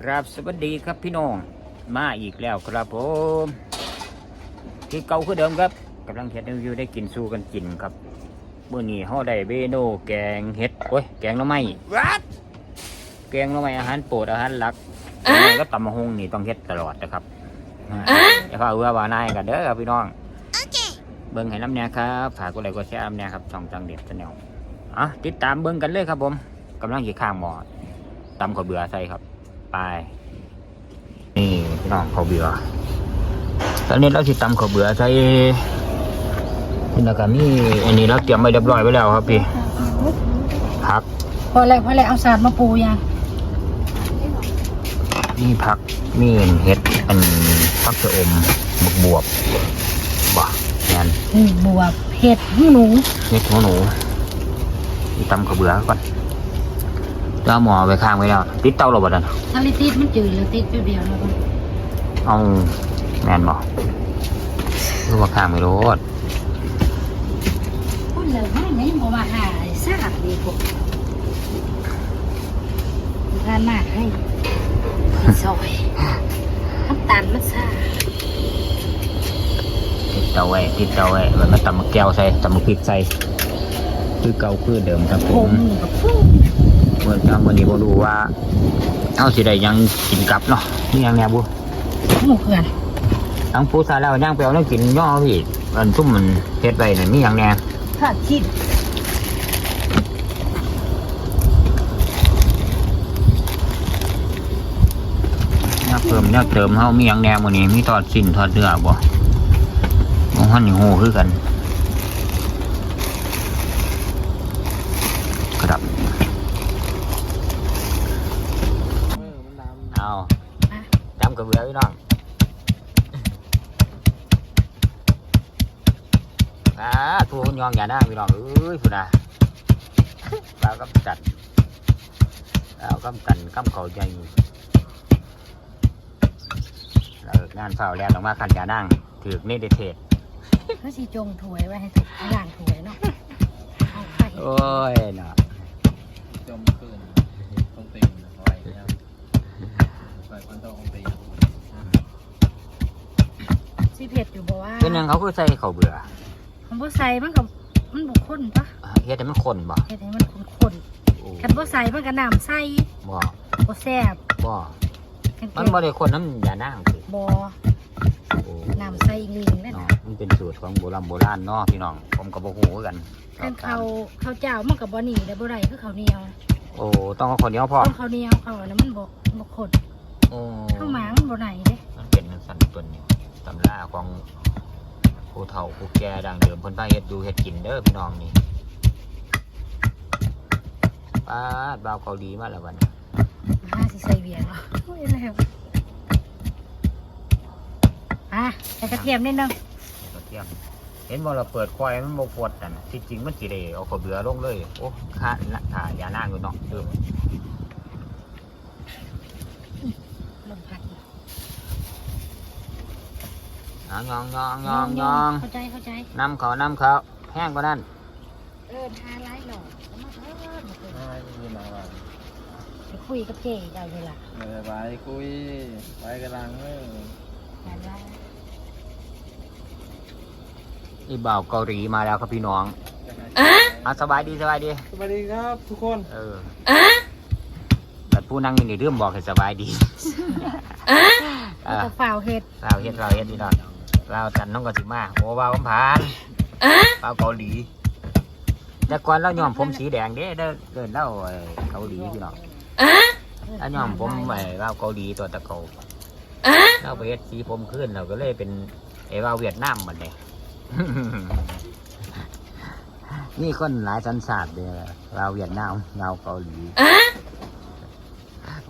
ครับสวัสดีครับพี่น้อง มาอีกแล้วครับผมที่เก่าคือเดิมครับกำลังเฮ็ดให้วิวได้กินสู้กันกินครับเมื่อนี้ห่อได้เบโนแกงเห็ดโอ้ยแกงหน่อไม้แกงหน่อไม้อาหารโปรดอาหารหลักยังไงก็ตำมะฮงนี่ต้องเฮ็ดตลอดนะครับอย่าพาเอือว่านายกันเด้อครับพี่น้องเบิ้งให้น้ำเนี่ยครับฝากกดไลค์กดแชร์น้ำเนี่ยครับช่องจังเด็ดชาแนลอะติดตามเบิ้งกันเลยครับผมกำลังขี่ข้างหมอตำข้าวเบื่อใส่ครับ ไป นี่พี่น้องข้าวเบื่อตอนนี้เราสิตำข้าวเบื่อใส่นี่แล้วก็มีอันนี้เราเตรียมไว้เรียบร้อยไว้แล้วครับพี่ผักพอแล้วพอแล้วเอาสาดมาปูยังมีผักมีเห็ดอันผักชะอมบวบบวบบ่งานนี่บวบเห็ดหูหนูเห็ดหัวหนูนี่ตำข้าวเบื่อก่อน เจ้าหมอไปข้างไว้แล้วติดเตาหรอบ่ดันถ้าลิติดมันจืดหรือติดเดียวๆแล้วก็เอาแมนบ่รู้ว่าข้างไม่รู้พูดเลยว่าไม่บอกมาหาสาดดีกว่าทานมากให้ซอยน้ำตาลมันซ่าติดเตาไว้ติดเตาไว้แล้วมาตำมะแก้วใส่ตำมะพริกใส่คือเก่าคือเดิมครับผผ มมกับฟูเมื่อจังวันนี้บ่รู้ว่าเอาสิได้หยังกินกลับเนาะนี่ยังแนวบุหมูเขื่อนทั้งผู้ซาแล้วย่างไปเอาแล้วกินย่อพี่มันซุ่มมันเฮ็ดไว้น่ะมีหยังแหน่ทอดชิ้นแนวเพิ่มแนวเติมเฮามีหยังแหน่มื้อนี้มีทอดสิ้นทอดเนื้อบ่บ่ฮั่นนี่โหคือกันครับเอา อะ จำกับเบื่อพี่น้อง อ่าทูคนยองอย่าได้พี่น้องเอ้ยพุ่นน่ะเรากำจัดเรากำกันกำเขาใจเรางานเฝ้าแล้วออกมาขันอย่านั่งถือกนี่เดเทศเขาสีจงถวยไว้ให้ถูกย่างถวยเนาะเอาไปโอ้ยเนาะจมขึ้นตรงตีนไว้นะครับใส่พันโตตรงตีนสิเผ็ดอยู่บอกว่าเป็นหยังเขาคือใส่เขาวเบื่อ ของบ่ใส่มันกับมันบุกข้นปะเฮ็ดให้มันข้นบ่เฮ็ดให้มันข้นโอ้ๆคันบ่ใส่มันก็น้ำใส่บ่บ่แซ่บบ่กันมันบ่ได้ข้นน้ำอย่านั่งสิบ่โอ้น้ำใส่อีหลิงนั่นเนาะน่ะมันเป็นสูตรของโบราณโบราณเนาะพี่น้อง ผมกับโบหูคือกันคันเขาเขาวเจ้ามันก็บ่หนีได้บ่ได้คือข้าวเหนียวโอ้ต้องเอาคนเดียวพอต้องข้าวเหนียวเขาอันนั้นมันบ่บ่ข้นโอ้ข้าวหมางมันบ่ไหนเด้มันเป็นสันตัวนี้ตำราของ ผู้เฒ่าผู้แก่ดังเดิมเพิ่นพาเฮ็ดดูเฮ็ดกินเด้อพี่น้องนี่ป้าดบ่าวเกาหลีมาแล้ววันนี้มาสิใส่เบียร์เนาะโอ้ยแล้วอะใส่กระเทียมนิดนึงกระเทียม เห็นบ่เราเปิดควายมันบ่ปวดกันที่จริงมันสิได้เอาข้าวเบื่อลงเลย โอ้ค่าละค่าอย่านั่งอยู่เนาะเดิม ลมพัด เอายองยองยองยองเข้าใจเข้าใจน้ำเขาน้ำเขาแห้งกว่านั้นเอิ้นหาหลายหลอดเอามาเอิ้นมาเอิ้นไม่มีมาว่าไปคุยกับเจ๊เจ้าเวลาเดี๋ยวไปคุยไปกำลังเออหลายหลายนี่บ่าวเกาหลีมาแล้วครับพี่น้องอะสบายดีสบายดีสวัสดีครับทุกคน เออแต่ผู้นั่งอยู่นี่เรื่องบอกให้สบายดีเอแล้วอก็ฝ่าวเฮ็ดเราเฮ็ดเราเฮ็ดนี่ดอก เราจันน้องก็สิมาโอ้บ่าวคำผานบ่าวเกาหลี แต่ก่อนเราย้อมผมสีแดงเด้เด้อเดินเล่าไอ้เกาหลีพี่น้องแล้วย้อมผมไอ้บ่าวเกาหลีตัวตะเกาเราไปเฮ็ดสีผมขึ้นเราก็เลยเป็นไอ้บ่าวเวียดนามมันเลยนี่คนหลายสัญชาติเด้อเราวเวียดนามเราวเกาหลี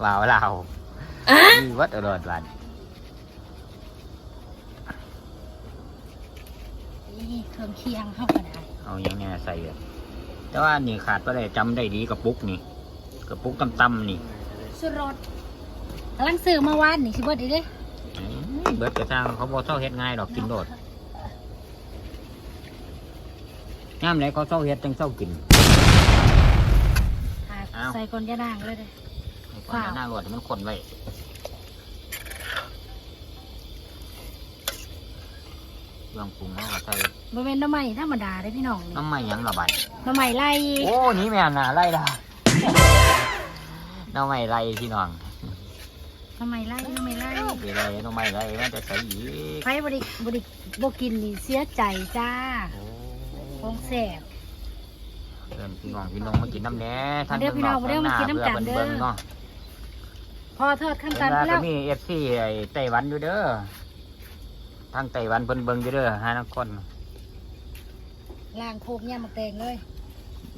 เราวลาวมีวัดอรดวัน นี่เครื่องเคียงเข้ากันได้เอาอย่างเนี้ยใส่เลยแต่ว่านี่ขาดไปเลยจำได้ดีกับปุกนี่กับปุกตำๆนี่สุรสกำลังซื้อเมื่อวานนี่สิเบิดอีเด้เบิดกระชางเขาบอกเศร้าเฮ็ดง่ายดอกกินโดดย่ามไหนเขาเศร้าเฮ็ดจังเศร้ากินใส่ก้นยะนางเลยเด้ให้คนหน้าหลดมันคนไว้ เครื่องปรุงเขาก็ใส่บ่แม่นหน้ำใหม่ธรรมดาเด้อพี่น้องนี่น้ำมันหยังละบัดหน้ำใหม่ไล่โอ้นี่แม่นน่ะไล่ละน้ำไม่ไล่พี่น้องหน้ำใหม่ไล่หน้ำใหม่ไล่ไปไล่น้ำไม่ไล่มันจะใส่อีกไผบ่ได้บ่ได้บ่กินนี่เสียใจจ้าโอ้ของแซ่บเดินพี่น้องพี่น้องมากินน้ำแหน่ท่านเดี๋ยวพี่น้องข้เดี๋ยวมากินน้ำกันเด้อเบิ่งเนาะพอทอดขั้นตอนเวไปลาแล้ก็วมีเอฟซีไอ้ไต้หวันอยู่เด้อ ทางไต้หวันเพิ่นเบิ่งอยู่เด้อหานักคนล้างโคกย่ามักแตงเลย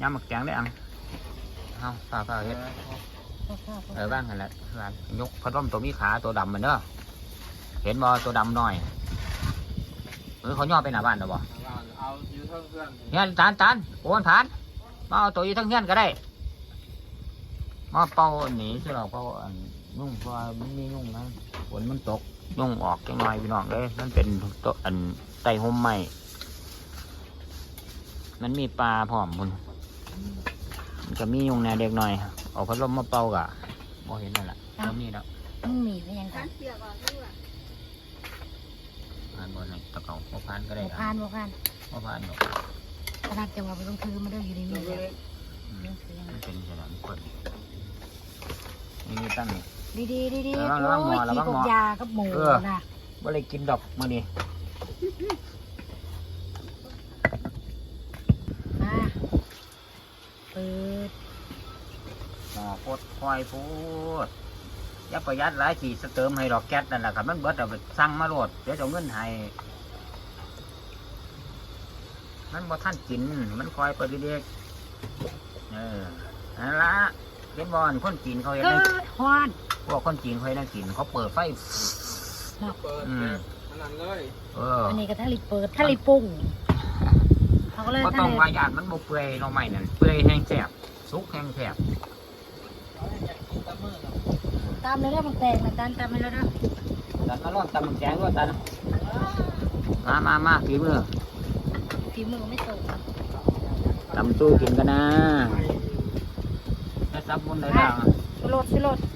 ยำหมักแกงได้อังเอาฝ่าฝ่าเฮ็ดพอพอพอเออบ้างกันแหละร้านยกพัดลมตัวมีขาตัวดำมันเด้อเห็นบ่ตัวดำหน่อยเออเขาย่อไปหน้าบ้านเด้อบ่เอาอยู่เท่าเพื่อนเฮียนทานทานโอนทานมาเอาตัวอยู่ทั้งเฮียนก็ได้มาเป่าหนีสิเราเป่าอันยุ่งเพราะว่ามันมียุ่งนะฝนมันตก ยุ่งออกจังหน่อยพี่น้องเลยมันเป็นตัวอันไตห่มใหม่มันมีปลาพร้อมมุนมันก็มียุ่งแหน่เด็กหน่อยเอาพัดลมมาเป่ากะบ่เห็นนั่นแหละบ่มีแล้วมึงมีไว้ยังกันผ่านบนไหนตะเกาบ่ผ่านก็ได้บ่ครับพานบ่พานบ่ผ่านหรอกขนาดจังหวะไปลงคือมาเด้ออยู่ในนี้แล้วอืมลงคือยังมันเป็นสนามคนนี่นี่ตั้งนี่ ดีดีดีดีระวังโอ้ยระวัขี้งหมอกบยากับหมูเออนะบ่ได้กินดอกมื้อนี้มาเปิดหมอโคตรคอยพูดอย่าประหยัดหลายสิสเติมให้ดอกแก๊สนั่นแหละครับมันเบิดเอาไปสั่งมาโลดเดี๋ยวจะเอาเงินให้มันบ่ท่านกิน มันคอยไปเด็กๆเออนั่นละเห็นบอลคนจีนเขาเห็นเกิได้ดฮอนพ วกคนจีนเขาเห็นได้กิน เขาเปิดไฟ เปิดอืมอันนั้นเลยเอออันนี้ก็ทะลิเปิดทะลิปุ้งเขาก็เลยก็ทะต้องเลวายานมันบ่เปื่อยเนาะไม่นั่นเปื่อยแห้งแสบสุกแห้งแสบเอาอยากกินตะมือเนาะตามเลยแล้วมันแตกนะตามตามไปแล้วนะตันมาลองตำแกงด้วยตันมามามาฝีมือฝีมือไม่ตกตำตู้กินกันนะจะซับมุนได้แล้วชุรสชุรสใส่ชุ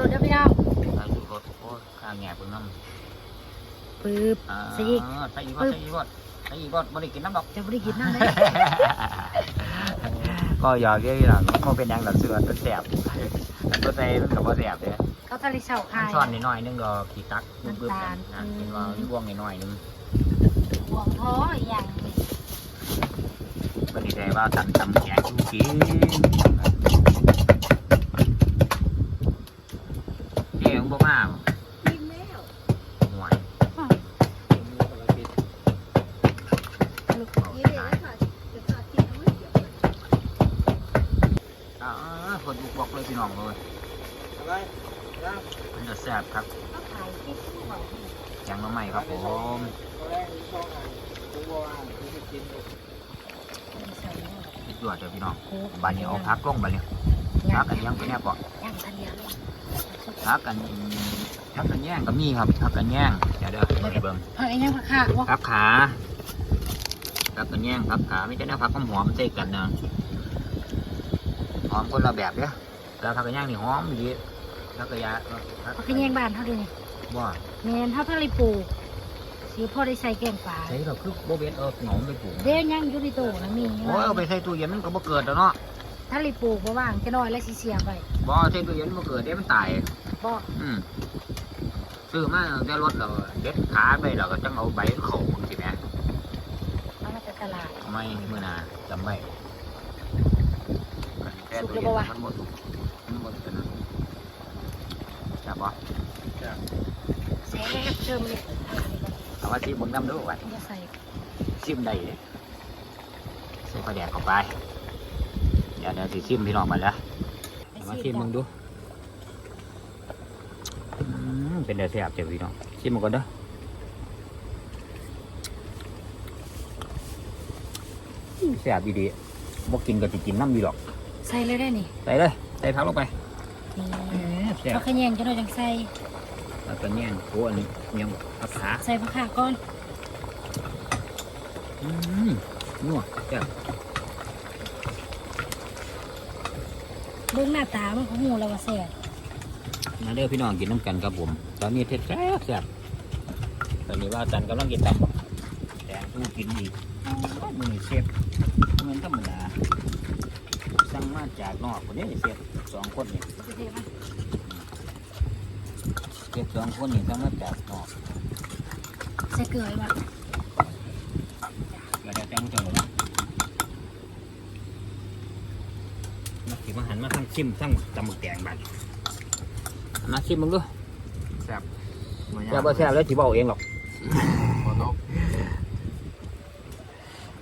รสเด้อพี่น้องใส่ชูรสโอ้ยข้างแง่เพิ่งน้ำปึ๊บอ่าใส่อีกใส่อีกรสใส่อีกรสใส่อีกรสไม่ได้กินน้ำดอก จะไม่ได้กินนั่นเลยก็อยากเยอะหลังก็เป็นหยังหลังเสือต้นแสบมันก็ใส่มันกับว่าแสบเลยเขาทะเลเสามัคานยช้อนนิดหน่อยนึงก็ขีตักบึ้บบึ้บน้ำตาลนะอืมเห็นว่าบวงนิดหน่อยนึงห่วงท้ออย่างนี้ก็ดีใจว่าตันตำแกงกินเอ๋งบ่มาห่วย มีคนละกิน อ่าคนบุกบอกเลยพี่น้องเลย อะไรนะ มัน จะแซ่บครับเขาขายที่ทั่วแกงมาใหม่ครับผมตัวแรกมีช่องไหนกูบอกว่ากูจะกินอยู่คิดด้วยเดี๋ยวพี่น้องบานนี้เอาพักลงบานนี้พักกันยังไปแน่ปะย่างทันยังพักกันพักกันแย่งก็มีครับพักกันแย่งเดี๋ยวเด้อไปเบิ่งผักไอ้ยังผักขาว่าพักขาพักกันแย่งพักขาไม่ใช่แนวพักหอมหอมๆใส่กันนะหอมคนละแบบเด้อแล้วพักกันแย่งนี่หอมดี พักกันยาผักกระแยงบ้านเขาด้วยนี่ว่าแมนเขาทะเลปลูกสีพ่อได้ใส่แกงป่าใช้เราคือโบเบนเออหนอมไปปลูกเดี๋ยวยังอยู่ในตู้นะมีโอ้ยเอาไปใส่ตู้เย็นมันก็บ่เกิดแล้วเนาะทะเลปลูกบ่ว่างจะน้อยแล้วสิเสียไปบ่ใส่ตู้เย็นบ่เกิดเดี๋ยวมันตายบ่อืมซื้อมาจะรถเราเด็ดขาไปเราก็จังเอาใบเขาสิแหม่เอามาจากตลาดไม่มือหนาจำไว้สุกแล้วบ่วะมันหมดมันหมดกันนะ จับบ่แซ่บเติมเลยเอาว่าชิมมึงน้ำดูไว้จะใส่ชิมได้เลยใส่ข้าวแดงเข้าไป เดี๋ยวเดี๋ยวสิชิมพี่น้องมาแล้วเอามาชิมมึงดูอืมเป็นเดือดแซ่บเจ้าพี่น้องชิมมันก่อนเด้ออืมแซ่บดีๆบ่กินก็จะกินน้ำดีหรอก ใส่เลยได้นี่ ใส่เลย ใส่ผักลงไปนี่ แซ่บผักขะแยงจะน้อยจังใส่แล้วก็แย่งโอ้อันนี้ยังผักขาใส่ผักขาก่อนอืมนัวแซ่บเบิ่งหน้าตามันก็หูแล้วว่าแซ่บมาเด้อพี่น้องกินน้ำกันครับผม ตอนนี้เทศแซ่บแซ่บตอนนี้ว่าจันกำลังกินตับแดงตู้กินอีกมือเชฟเงินธรรมดาสั่งมาจากนอกคนนี้เชฟ สองคนนี่จะเทมันเชฟสองคนนี่สั่งมาจากนอกใส่เกลือวะก็ได้แต่งตัวนะมาสิมาหันมาทั้งชิมทั้งตำหมึกแดงบัดมาชิมมึงดูแซ่บแซ่บบ่แซ่บแล้วที่บอกเองหรอกพอตก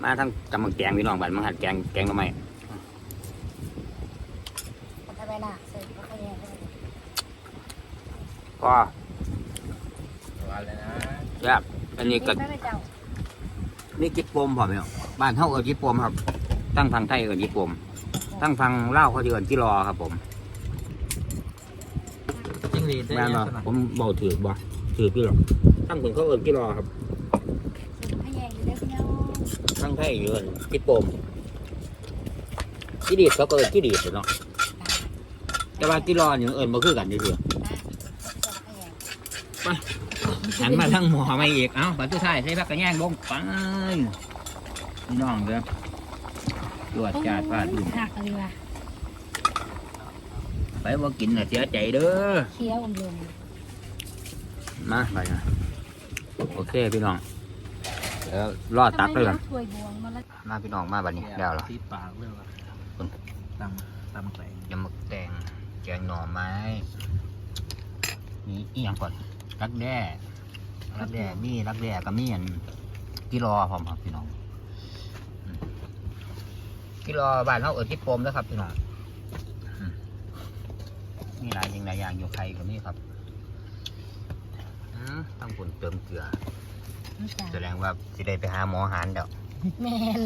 มาทั้งตำหมึกแดงพี่น้องบัดมาหันแกงแกงทำไม มันทำไมน่ะใส่ข้าวแยงได้ ก็หวานเลยนะแซ่บอันนี้ก็ไม่ไม่เจ้านี่จิปโปมพอไหมครับบ้านเฮาเอิ้นจิปโปมครับ ตั้งทางไทยเอิ้นจิปโปมตั้งทางลาวเขาจะเอิ้นจิรอครับ ผมจิ้งหรีดได้แม่นยับ่งสนะผมบอกถือบ่ถือพี่หรอกตั้งคนเขาเอิ้นจิรอครับใส่ข้าวแยงอยู่ได้พี่น้องตั้งไทยเอิ้นจิปโปมจิดีดเขาก็เอิ้นจิดีดเนาะแต่ว่าจิรอนี่เอิ้นบ่คือกันเด้อใส่ข้าวแยง หันมาทั้งหมอมาอีก เอ้าบัตรสุดท้ายใส่ผักกระแยงลงไปพี่น้องเด้อตรวจจาดฟาดดุนหักเลยว่ะไปว่ากินน่ะเสียใจเด้อ เคี้ยวอมลมมาไปนะโอเคพี่น้องเดี๋ยวรอดตักไปก่อนถ้วยบวงมาแล้วมาพี่น้องมาบัดนี้แล้วเหรอติดปากเลยว่ะอืมตำตำแตงยำหมึกแดงแกงหน่อไม้นี่อีหยังก่อนรักแด้ รักแด้มีรักแด้ก็มีอันกิโลพร้อมครับพี่น้องอืมกิโลบ้านเขาเอิดที่โปมแล้วครับพี่น้องอืมมีหลายสิ่งหลายอย่างอยู่ไข่ก็มีครับอืมต้องปุ่นเติมเกลือ แสดงว่าสิได้ไปหาหมอหานเดี๋ยวแมน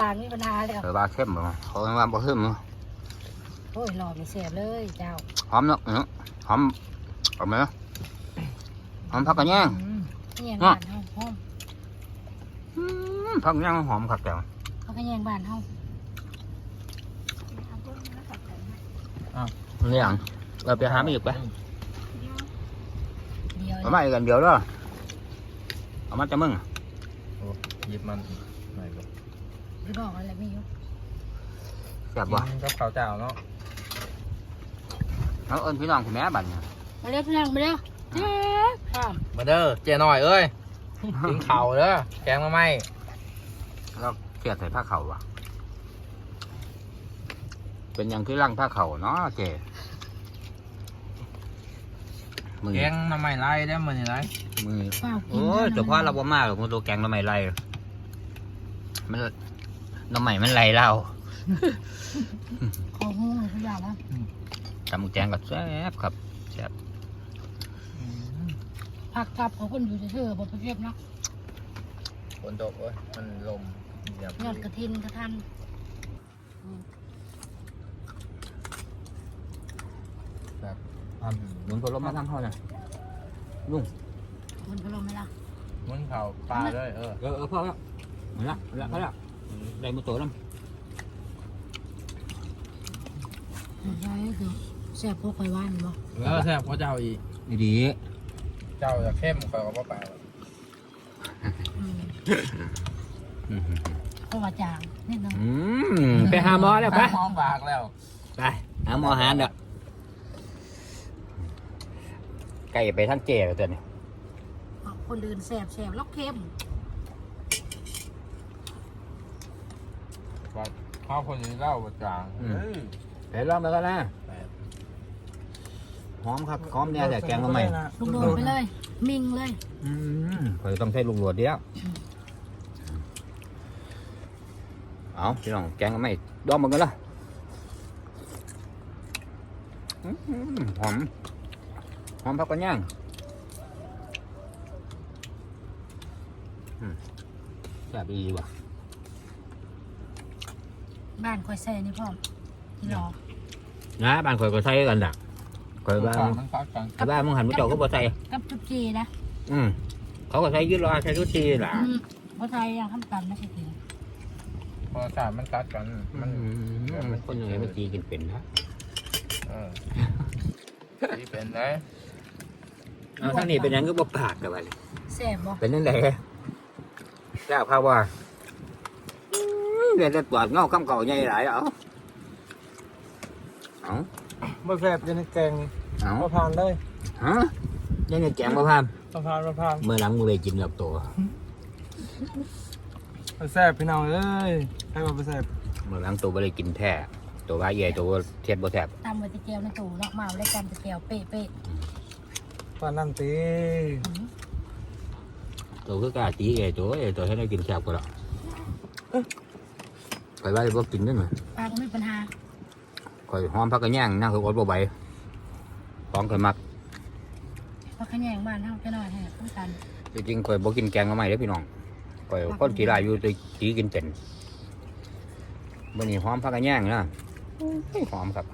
ปากมีปัญหาแล้วเออว่าเข้มบ่เขาว่าบ่เข้มบ่โอ้ยหลอกมีเสียบเลยเจ้าหอมเนาะเนาะหอมหอมไหมเนาะ หอมผักกระแยงเนี่ยบ้านเฮาห้อมอืมผักกระแยงหอมคักแต่ว่าเขาก็แยงบ้านเฮาเนี่ยงเราไปหาไม่อีกไปเดียวเอามาอีกกันเดียวเด้อเอามาจะมึงโอ้หยิบมันหน่อยก็ไม่บอกอะไรไม่ยุแซ่บบ่กินกับข้าวเจ้าเนาะเอาเอิ้นพี่น้องคุณแม่บัดเนี่ยมาเร็วพี่น้องมาเร็วเจ๊ข้า มมาเด้อเจ๊หน่อยเอ้ยกินข้าวเด้อแกงมาไหมแล้วเสียดใส่ผ้าเข่าว่ะเป็นหยังคือร่างผ้าเข่าเนาะเจมือแกงมาไหมไรได้อมันนี่ไรมือเปล่ากิโอ้ยแต่พอเราบ่มาหรอกมันตัวแกงน้ำใหม่ไรมันน้ำใหม่มันไรเล่าขอหูเลยทุกอย่างแล้วตำหมึกแกงก็แซ่บครับแซ่บ ผักกลับเขาคนอยู่เฉยๆบนประเทศเนาะฝนตกเอ้ยมันลมเหยียบยอดกระทินกระทันครับหนุนผลไม้ทางเขาน่ะลุงมันก็ลงไหมล่ะมันข้าวปลาด้วยเออเออเออพอแล้วหมดละหมดละพอแล้วได้มือโตแล้วใช่คือแซ่บพวกไข่ว่านบ่เออแซ่บเพราะเจ้าอีกดี เจ้าจะเข้มคอยกับปลาอืมอืมเพราะว่าจางนิดนึงอืมไปหาหมอแล้วไปหอมปากแล้วไปหาหมอหานเด้อไก่ไปทางเจ๋แล้วตัวนี้เอาคนอื่นแซ่บแซ่บแล้วเค็มข้าวคนนี้เล่าประจางเฮ้ยไปลองไปกันนะ หอมครับหอมเนี่ยแต่แกงมาใหม่ลูกโดดไปเลย มิงเลยอืมคอยต้องใช้ลูกหลวดเดียวเอาพี่น้องแกงมาใหม่ดองมันกันละอืมหอมหอมผักกระย่างอืมแซ่บดีว่ะบ้านคอยแซ่นี่พ่อมที่รอนะบ้านข่อยก็ใส่กันดัก ข่อยบ้านมันกัดกันข่อยบ้านมึงหันมุเจ้าก็บ่ใส่กับจุ๊บจีนะอืมเขาก็ใช้ยืดรอใช้ยุตีล่ะอืมบ่ไทยยังทำกันไม่ใช่ทีพอสามมันกัดกัน มัมันนมันคนยังไงมันตีกินเป็นนะเออที่เป็นไงเอาทั้งนี้เป็นหยังก็บ่ปากกันไปเลยแซ่บบ่เป็นยังไงเจ้าพาว่าเรียนแต่ปวดเงาคำเก่าใหญ่หลายเอาเอา บ่แสบจะในแกงเอามะพร้าวเลยฮะยังไงแกงมาพามมะพร้าวมะพร้าวเมื่อหลังมึงเลยกินกับตัวบ่แสบพี่น้องเอ้ยให้บ่บ่แสบเมื่อหลังตัวไม่ได้กินแท้ตัวว่าใหญ่ตัวเทียบบ่แทบตำไว้ตะเกียวในตู้เนาะมาเอาได้กันตะเกียวเป๊ะเป๊ะปานนั่นติอืมตัวคือกล้าตีเอตัวเอตัวให้ได้กินแซ่บกว่าหรอกคอยว่าจะบ่กินได้ไหมปลาก็ไม่มีปัญหา คอยหอมพักกระย่างนั่งคืออดบ่ไหวของคอยมักเพราะขะแยงบ้านเฮาจะน้อยแท้เหมือนกันจริงๆคอยบ่กินแกงมาใหม่เด้อพี่น้องคอยคนกีฬาอยู่แตัวตีกินเป็นวันนี้หอมพักกระย่างนะอุ้ยหอมครับ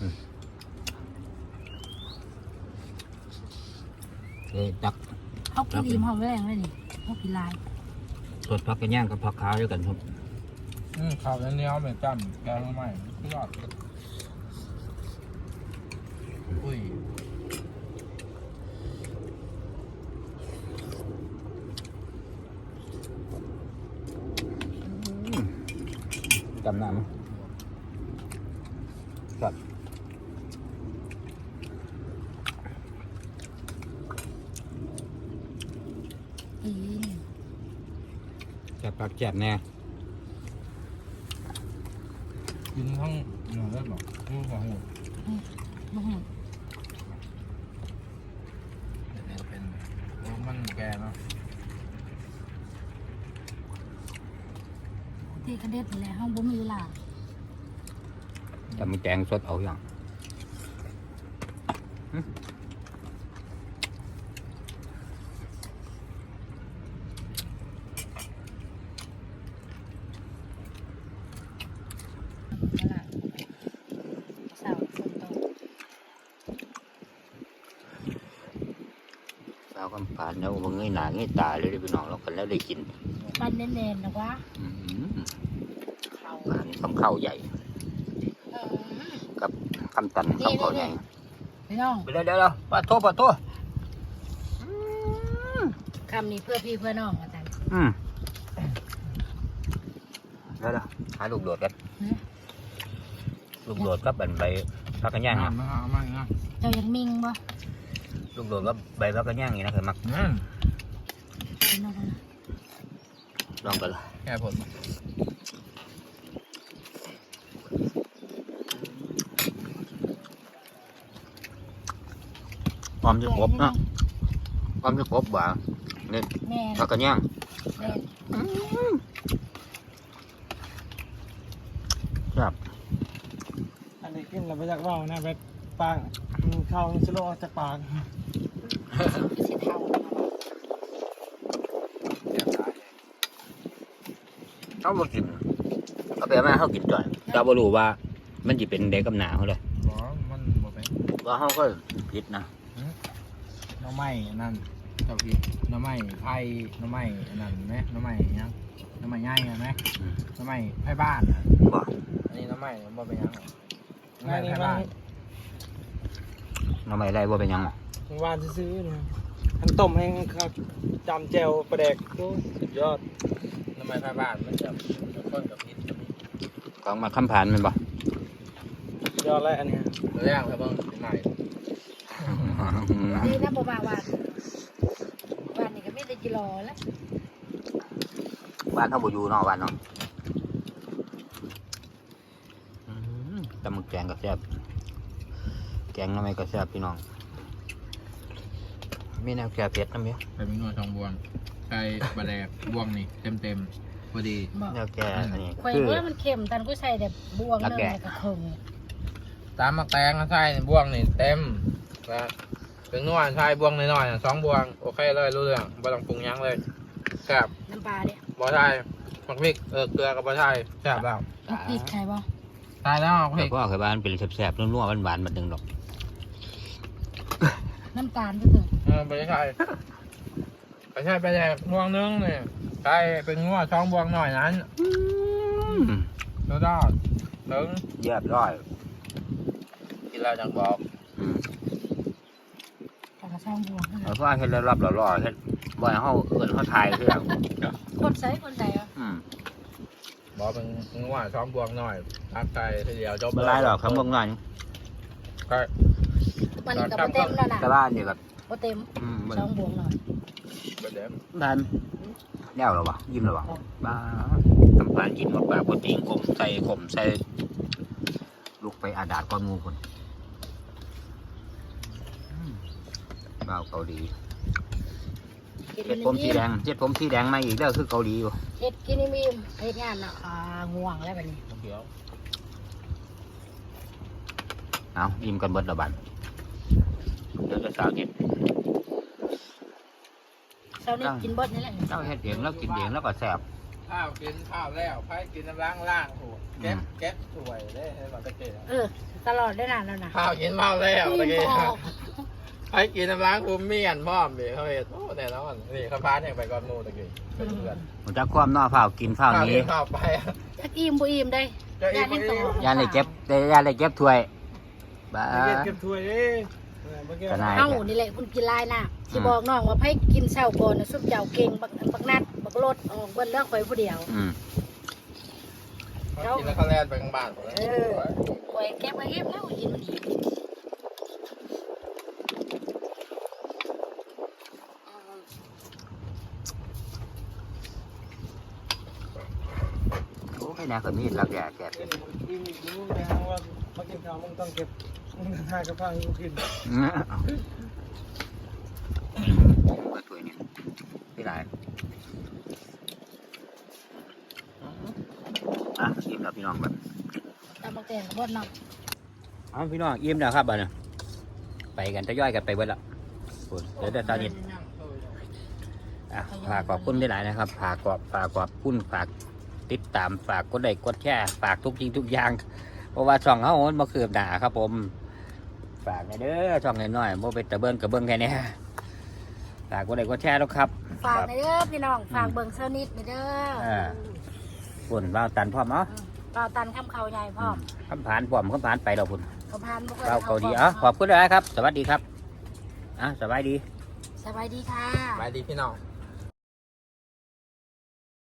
อืมเอ้ยตักเขากินอิ่มหอมแรงเลยนี่เขากินลายสดพักกระย่างกับพักขาวด้วยกันครับ อืมข้าวเนี้ยวๆแบบจ้ำแกงใหม่พี่ยอดอุ้ยจำหน้ามั้ยครับกินแซ่บพักแซ่บแน่ กิน ทั้งเนื้อได้หรออืมของหมดบ่ฮู้เป็นเป็นโอ้มันแกเนาะตีกระเด็ดแหละห้องบ่มีเวลาแต่มันแจงสดเอาอย่าง ตลาดเสาร์ฝนตก สาวกำปานแล้ว นเงยหน้ายตาเลยพี่น้องแล้วกันแล้วได้กินปันแน่นๆนะวะอันนี้คำข้าวใหญ่กับคำตันคำข้าวใหญ่พี่น้องไปเดี๋ยวเดี๋ยวปาโทปาโทคำนี้เพื่อพี่เพื่อน้องอาจารย์อืมเดี๋ยวเดี๋ยวหาลูกโดดกันลูกโดดกับใบใบพักกระย่างนะเอามาอะเจ้ายังมิงบ่ลูกโดดกับใบพักกระย่างนี่นะเคยมักอืม พี่น้องนะลองกันเลยแค่ผลพร้อมจะครบเนาะพร้อมจะครบบ่าเนี่ยแม่พักกระย่างแม่ครับอันนี้กินแล้วบ่อยากเว้านะแบบปากอืมข้าวมันสิโลออกจากปากคือสิเท่า แก้ตายเลย เขาบ่กินเขาไปเอามาเขากินจ่อยเราบ่รู้ว่า มันจะเป็นเด็กกับหนาเขาเลยบอมันบ่เป็นว่าเขาก็ผิดนะหน้ำไม้นั่นเจ้าพี่หน้ำไม้ไผ่หน้ำไม้นั่นไหมหน้ำไม้ยังหน้ำไม้ง่ายไหมหน้ำไม้ไผ่บ้านน่ะบ่อันนี้หน้ำไม้มันบ่เป็นหยังหรอกหน้ำอัไม้นนี้ไผ่มันบ้านทำไมไรว่าเป็นหยังหรอหวานซื่อๆนะอันต้มให้ครับจำแจ่วปลาแดกโอ้สุดยอดหน้ำ ไม้ไผ่บ้านมันจะจะข้นกับพิษจะมีของมาคำผ่านแมันบ่สุดยอดแล้วอันเนี้ยตัวอย่างครับเบิ้งเป็นไหนดีนะบ่มาวันวันนี้ก็ไม่ได้กิโลแล้วบ้านเขาบ่อยู่เนาะบ้านเนาะอืมตำมึกแกงก็แซ่บแกงทำไมก็แซ่บพี่น้องมีแนวแก่เผ็ดน้ำเยอะเป็นนวดทองบวง ไก่ปลาแดกบวงนี่เต็มเต็มๆพอดี บอกแนวแก่อันนี้ข่อยคือ ว่ามันเค็มตันก็ใส่แบบบวงตะเนึงแกะ แล้วก็เคิงตามมักแตงก็ใช่บวงนี่เต็มนะเป็นนวดใช่บวงน้อยๆน่ะสองบวงโอเคเลยรู้เรื่องบ่ต้องปรุงหยังเลยแซ่บน้ำปลาเนี่ยบ่ใช่มักพริกเออเกลือกับบ่ใช่แซ่บแล้วลูกพริกใช่บ่ใช่แล้วมักพแต่ริกก็เคยบ้านเป็นแซ่บๆนัวๆหวานๆมันดึงดอกน้ำตาลก็คือเออบ่ใช่บ่ ใช่ไปแดกบวงนึงนี่ใช่เป็นนวดสองบวงหน่อยนั้นอืมรู้ได้ถึงเรียบร้อยกินแล้วจังบอกอืมองบวงเออเพราะว่าเฮ็ดแล้วรอบหล่อๆเฮ็ดบ่ให้เฮาเอิ้นเฮาทายคือหยังคนใส่คนใส่อะอืมบอกเป็นงัวสองบวงหน่อยทักไทยทีเดียวจบบ่หลายหรอกคำบ่งน้อยก็มันนี่กับเต็มแล้วนะแต่ว่านี่ก็บ่เต็มอืมมันสองบวงหน่อย ประเดี๋ยวบ้านแล้วเหรอวะยิ้มแล้ววะบ้าทำผ่านกินหมดแบบโปรตีนกลมใส่กลมใส่ลูกไปอาดาดก้อนหมูคนอืมบ้าวเกาหลีกินเจ็ดผมสีแดงเจ็ดผมสีแดงมาอีกแล้วคือเกาหลีอยู่เฮ็ดกินนี่มีเฮ็ดงานน่ะอ่าง่วงแล้วบัดนี้เขียวเอายิ้มกันเบิดละบันเดี๋ยวจะสาวเจ็ดเช้านี้กินเบิดนี่แหละเจ้าเฮ็ดเองแล้วกินเองแล้วก็แซ่บข้าวกินข้าวแล้วไผ่กินน้ำล้างล่างหัวเก็บเก็บสวยเลยให้มันตะเกียบเออ ตลอดได้นานแล้วนะข้าวกินเมาแล้วตะกิเกีนยบ่ออกไผ่กินน้ำล้างกูเมียนพร้อมดิเขาเห็นโอ้แน่นอนนี่ข้าวพานยังไปก่อนหมูตะเกียบเป็นเพื่อนผมจะความนอฝ้าวกินฝ้าวข้าวนี้กินข้าวไปจักอิ่มบ่อิ่มได้จะอียากเล่นต่อยานเลยเจ็บแต่ยานเลยเจ็บถ้วยบ้าเก็บเก็บถ้วยเด้เออบ่เก็บก็ได้เอ้านี่แหละคุณกินลายน่ะสิบอกน้องว่าไผกินเช้าก่อนน่ะซุปเจ้าเก่งบักบักนัดบักรถออกเบิ่นเลิกไปผู้เดียวอืมกินแล้วเขาแล่นไปข้างบ้านหมดแล้วเออข่อยเก็บไว้เก็บแล้วกินมันอีกโอ้ยนะคนมีดรักแก่แก่กินกินกินมึงไปหาว่ามากินข้าวมึงต้องเก็บ มึงหากระเพราให้กูกินเปิดถ้วยนี่พี่หลายอะอิ่มแล้วพี่น้องแบบตามบักแตงเบิดเนาะเอาพี่น้องอิ่มแล้วครับบัดนี้ไปกันทยอยกันไปเบิดละโอ้ยเดี๋ยวเดี๋ยวตอนนี้อะฝากขอบคุณหลายๆนะครับฝากขอบฝากขอบคุณฝากติดตามฝากกดไลค์กดแชร์ฝากทุกจริงทุกอย่าง เพราะว่าช่องเขามันมาคืบหน้าครับผม ฝากหน่อยเด้อช่องน้อยๆโมเป็นตะเบิ้งกระเบิ้งแค่นี้ฝากกดไลค์กดแชร์แล้วครับฝากในอยเด้อพี่น้องฝากเบิ่งเซอร์นิดในอยเด้ออ่าฝุ่นว่าวตันพร้อมเนาะต่อตันคำเขาใหญ่พร้อมคำผ่านพร้อมคำผ่านไปเราพุ่นเขาพานบ่คยเราเกาดีอะขอบคุณเลยครับ สวัสดีครับอะสบายดี สบายดีค่ะไปดีพี่น้อง